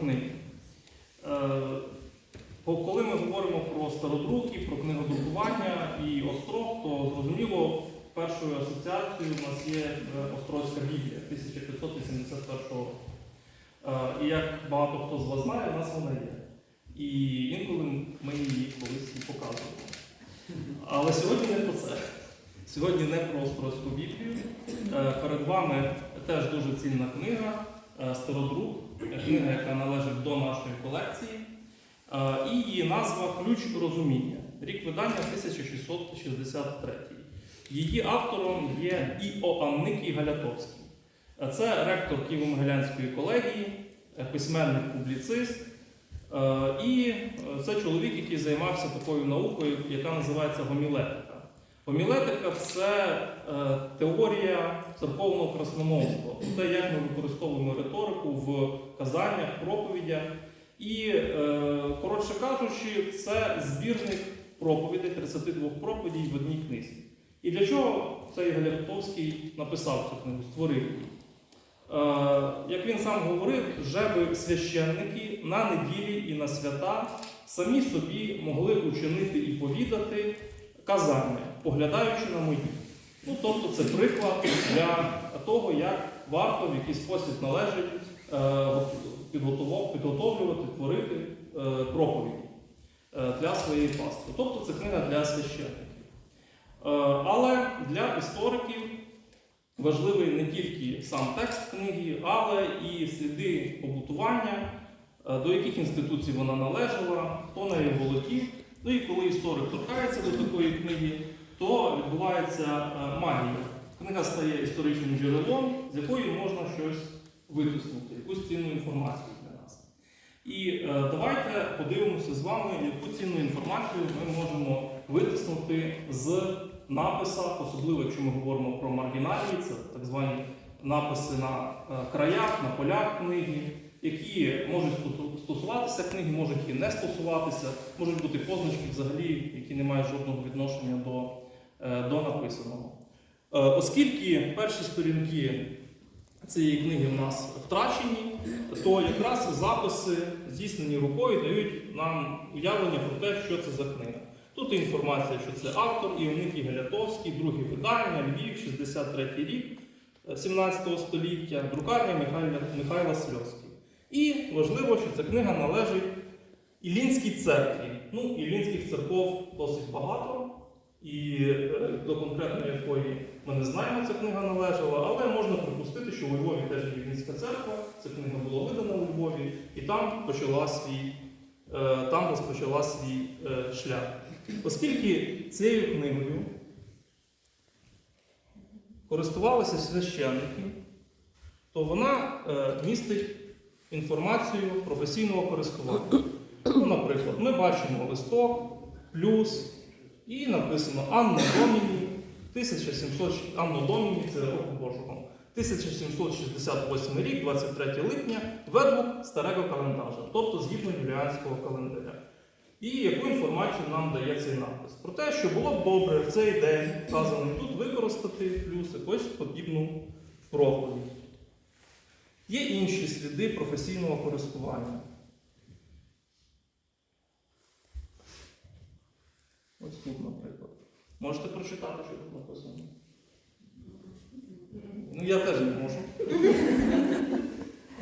книги. Е, Коли ми говоримо про стародруки, про книгодрукування і острог, то зрозуміло, першою асоціацією у нас є е, Острозька Біблія 1581 року. Е, І як багато хто з вас знає, у нас вона є. І інколи ми її колись і показуємо. Але сьогодні не про це. Сьогодні не про Острозьку Біблію. Перед вами теж дуже цінна книга Стародрук, е, книга, яка належить до нашої колекції. Е, І її назва Ключ розуміння. Рік видання 1663. Її автором є Іоанн Никій Галятовський. Е, Це ректор Києво-Могилянської колегії, письменник, публіцист. Е, І це чоловік, який займався такою наукою, яка називається гомілетика. Гомілетика це е, теорія церковного красномовства, те, як ми використовуємо риторику в казаннях, проповідях. І, е, коротше кажучи, це збірник проповідей, 32 проповідей в одній книзі. І для чого цей Галятовський написав цю книгу, створив її? Е, Як він сам говорив, жеби священники на неділі і на свята самі собі могли учинити і повідати казання, поглядаючи на мої. Ну, тобто це приклад для того, як варто в який спосіб належить е, підготовлювати, творити е, проповіді е, для своєї пастви. Тобто це книга для священників. Але для істориків важливий не тільки сам текст книги, але і сліди побутування, до яких інституцій вона належала, хто нею володів. Ну і коли історик торкається до такої книги, то відбувається е, магія. Книга стає історичним джерелом, з якої можна щось витиснути, якусь цінну інформацію для нас. І е, давайте подивимося з вами, яку цінну інформацію ми можемо витиснути з написах, особливо якщо ми говоримо про маргіналії, це так звані написи на е, краях, на полях книги, які можуть стосуватися книги, можуть і не стосуватися, можуть бути позначки взагалі, які не мають жодного відношення до, е, до написаного. Е, Оскільки перші сторінки цієї книги в нас втрачені, то якраз записи, здійснені рукою, дають нам уявлення про те, що це за книга. Тут інформація, що це автор Іоник Ігелятовський, друге видання, Львів, 63 рік 17 століття, друкарня Михайла, Михайла Сльозький. І важливо, що ця книга належить Іллінській церкві. Ну, Іллінських церков досить багато, і е, до конкретної якої ми не знаємо, ця книга належала, але можна припустити, що у Львові теж є Іллінська церква, ця книга була видана у Львові, і там почала свій, е, там розпочала свій е, шлях. Оскільки цією книгою користувалися священники, то вона е, містить інформацію професійного користування. Ну, наприклад, ми бачимо листок, плюс, і написано Анно Доміні 1700, Анно Доміні, це року Божого. 1768 рік, 23 липня, ведлок старого календаря, тобто згідно юліанського календаря. І яку інформацію нам дає цей напис? Про те, що було б добре в цей день вказаний тут використати плюс якусь подібну проповідь. Є інші сліди професійного користування. Ось тут, наприклад. Можете прочитати, що тут написано? Ну, я теж не можу.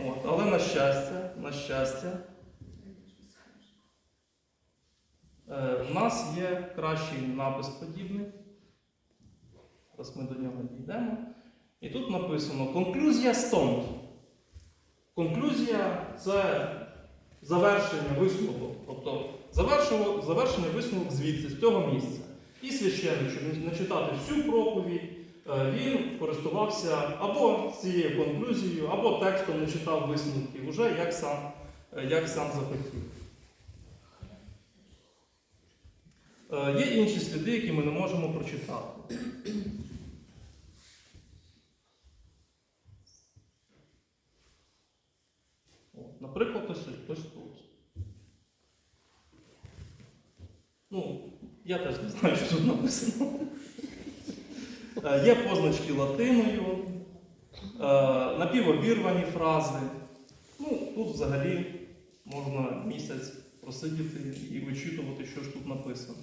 От, але на щастя, на щастя, е, в нас є кращий напис подібний. Зараз ми до нього дійдемо. І тут написано конклюзія стомп. Конклюзія це завершення висновку. Тобто завершений висновок звідси, з цього місця. І священник, щоб не читати всю проповідь, е, він користувався або цією конклюзією, або текстом не читав висновків, уже як сам, е, як сам захотів. Е, Є інші сліди, які ми не можемо прочитати. Наприклад, ось, ось тут. Ну, я теж не знаю, що тут написано. Е, Є позначки латиною, е, напівобірвані фрази. Ну, тут взагалі можна місяць просидіти і вичитувати, що ж тут написано.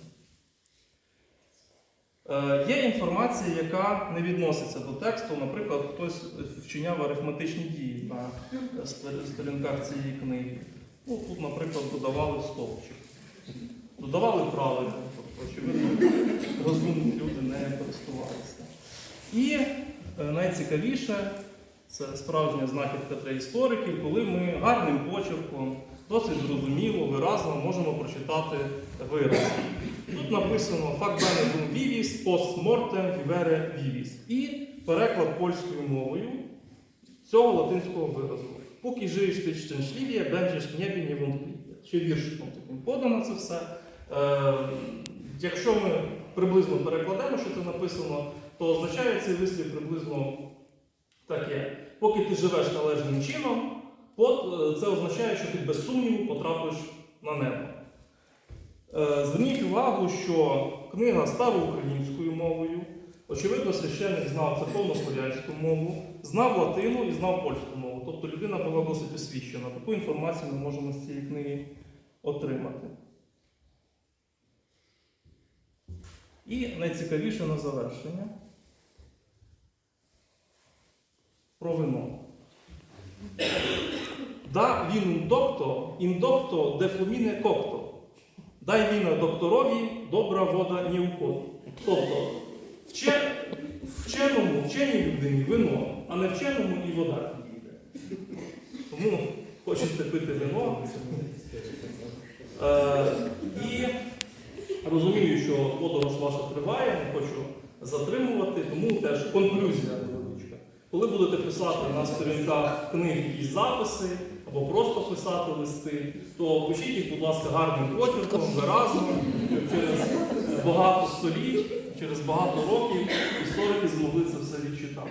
Е, Є інформація, яка не відноситься до тексту. Наприклад, хтось вчиняв арифметичні дії на сторінках цієї книги. Ну, тут, наприклад, додавали стовпчик. Додавали правильно, тобто, очевидно, розумні люди не користувалися. І е, найцікавіше, це справжня знахідка для істориків, коли ми гарним почерком, досить зрозуміло, виразно можемо прочитати вираз. Тут написано «Fac bene dum vivis, post mortem vivere vivis» і переклад польською мовою цього латинського виразу. Поки живеш ти щасливіє, бенжеш небі не вонтлів'я. Ще віршиком таким подано це все. Е, якщо ми приблизно перекладемо, що це написано, то означає цей вислів приблизно таке. Поки ти живеш належним чином, е, це означає, що ти без сумніву потрапиш на небо. Е, Зверніть увагу, що книга староукраїнською мовою, очевидно, священник знав церковно-слов'янську мову, знав латину і знав польську мову. Тобто людина була досить освічена. Таку інформацію ми можемо з цієї книги отримати. І найцікавіше на завершення про вино. Да він докто, індокто дефлуміне кокто. Дай віна докторові, добра вода ні у кого. Тобто, вче, вченому, вченій людині вино, а не вченому і вода. Тому хочете пити вино. Е, і розумію, що подорож ваша триває, не хочу затримувати, тому теж конклюзія. Коли будете писати на сторінках книг якісь записи або просто писати листи, то пишіть їх, будь ласка, гарним почерком, виразно, через багато століть, через багато років історики змогли це все відчитати.